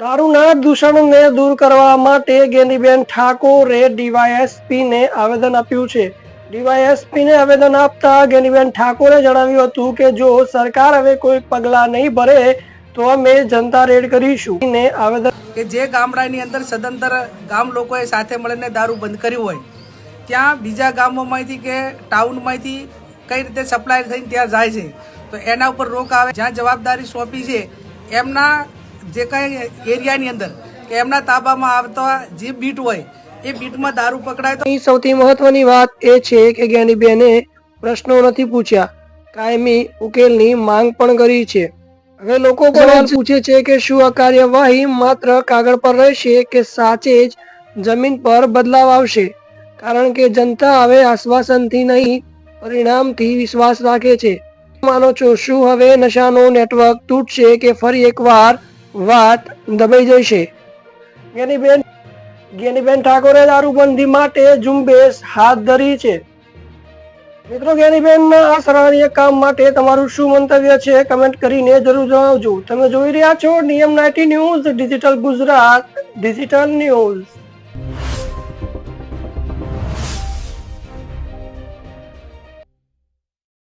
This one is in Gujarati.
દારૂના દૂષણને દૂર કરવા માટે ગેનીબેન ઠાકોરે ડીવાયએસપીને આવેદન આપ્યું છે. ડીવાયએસપીને આવેદન આપતા ગેનીબેન ઠાકોરે જણાવ્યું હતું કે જો સરકાર હવે કોઈ પગલાં નહીં ભરે, તો અમે જનતા રેડ કરીશું. ને આવેદન કે જે ગામડાની અંદર સદંતર ગામ લોકોએ સાથે મળીને દારૂ બંધ કર્યું હોય, ત્યાં બીજા ગામોમાંથી કે ટાઉનમાંથી કઈ રીતે સપ્લાય થઈને ત્યાં જાય છે, તો એના ઉપર રોક આવે. જ્યાં જવાબદારી સોંપી છે, એમના જે કંઈ એરિયાની અંદર કે એમના તાબામાં આવતા જે બીટ હોય એ બીટમાં દારૂ પકડાય તો સૌથી મહત્વની વાત એ છે કે જ્ઞાનીબેને પ્રશ્નો નથી પૂછ્યા. કાયમી ઉકેલની માંગ પણ કરી છે. હવે લોકો પણ પૂછે છે કે શું આ કાર્યવાહી માત્ર કાગળ પર રહેશે કે સાચે જ જમીન પર બદલાવ આવશે? કારણ કે જનતા હવે આશ્વાસનથી નહીં પરિણામથી વિશ્વાસ રાખે છે. માનો છો શું હવે નશાનો નેટવર્ક તૂટશે કે ફરી એકવાર વાત દબાઈ જશે. જ્ઞાનીબેન જ્ઞાનીબેન ઠાકોરે દારૂબંધી માટે ઝુંબેશ હાથ ધરી છે. મિત્રો જ્ઞાનીબેનના આ સરાહનીય કામ માટે તમારું શું મંતવ્ય છે? કમેન્ટ કરીને જરૂર જણાવજો. તમે જોઈ રહ્યા છો નિયમ ninety news, digital Gujarat, digital news.